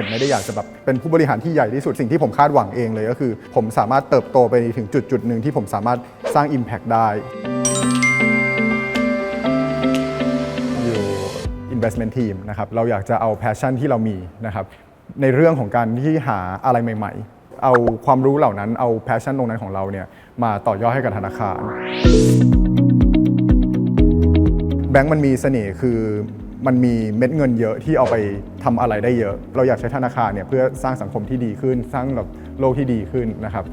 ผมไม่ได้อยากจะแบบเป็นผู้บริหารที่ใหญ่ที่สุดสิ่งที่ผมคาดหวังเองเลยก็คือ ผมสามารถเติบโตไปถึงจุดจุดหนึ่งที่ผมสามารถสร้าง Impact ได้ อยู่ investment team นะครับเราอยากจะเอา passion ที่เรามีนะครับในเรื่องของการที่หาอะไรใหม่ ๆ เอาความรู้เหล่านั้นเอา passion ตรงนั้นของเราเนี่ยมาต่อยอดให้กับธนาคารแบงก์มันมีเสน่ห์คือ มันมีเม็ดเงินเยอะที่เอาไปทำอะไรได้เยอะ เราอยากใช้ธนาคารเนี่ยเพื่อสร้างสังคมที่ดีขึ้น สร้างแบบโลกที่ดีขึ้นนะครับ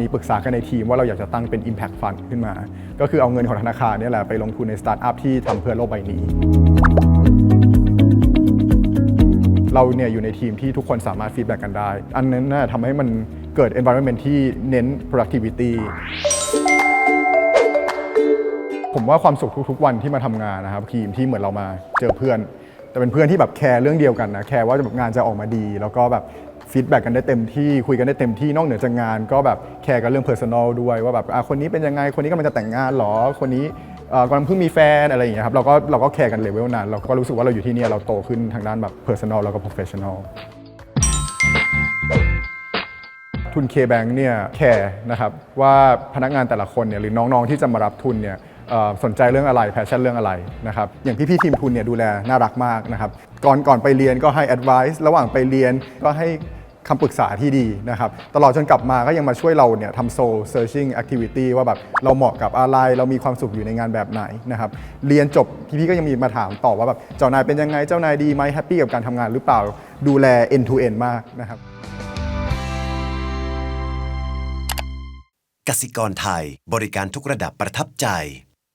มีปรึกษากันในทีมว่าเราอยากจะตั้งเป็น Impact Fund ขึ้นมา ก็คือเอาเงินของธนาคารเนี่ยแหละไปลงทุนในสตาร์ทอัพที่ทำเพื่อโลกใบนี้เราเนี่ยอยู่ในทีมที่ทุกคนสามารถฟีดแบ็กกันได้ อันนั้นน่ะทำให้มันเกิด environment ที่เน้น productivity ผมว่าความสุขทุกๆ วันที่มาทำงานนะครับทีมที่เหมือนเรามาเจอเพื่อน แต่เป็นเพื่อนที่แบบแคร์เรื่องเดียวกันนะแคร์ว่าแบบงานจะออกมาดี แล้วก็แบบฟีดแบ็กกันได้เต็มที่คุยกันได้เต็มที่นอกเหนือจากงาน ก็แบบแคร์กันเรื่อง personal ด้วยว่าแบบอะคนนี้เป็นยังไงคนนี้กำลังจะแต่งงานหรอคนนี้กำลังเพิ่งมีแฟนอะไรอย่างเงี้ยครับเราก็เราก็แคร์กันเลเวลนั้นเราก็รู้สึกว่าเราอยู่ที่นี่เราโตขึ้นทางด้านแบบ personal แล้วก็ professional ทุน K-Bank เนี่ยแคร์นะครับว่าพนักงานแต่ละคนเนี่ยหรือน้องๆที่จะมารับทุนเนี่ย สนใจเรื่องอะไรแพชชั่นเรื่องอะไรนะครับอย่างพี่ๆทีมทุนเนี่ยดูแลน่ารักมากนะครับก่อนก่อนไปเรียนก็ให้ advice ระหว่างไปเรียนก็ให้คำปรึกษาที่ดีนะครับตลอดจนกลับมาก็ยังมาช่วยเราเนี่ยทำ soul searching activity ว่าแบบเราเหมาะกับอะไรเรามีความสุขอยู่ในงานแบบไหนนะครับเรียนจบพี่ๆก็ยังมีมาถามต่อว่าแบบเจ้านายเป็นยังไงเจ้านายดีไหมแฮปปี้กับการทำงานหรือเปล่าดูแล end to end มากนะครับกสิกรไทยบริการทุกระดับประทับใจ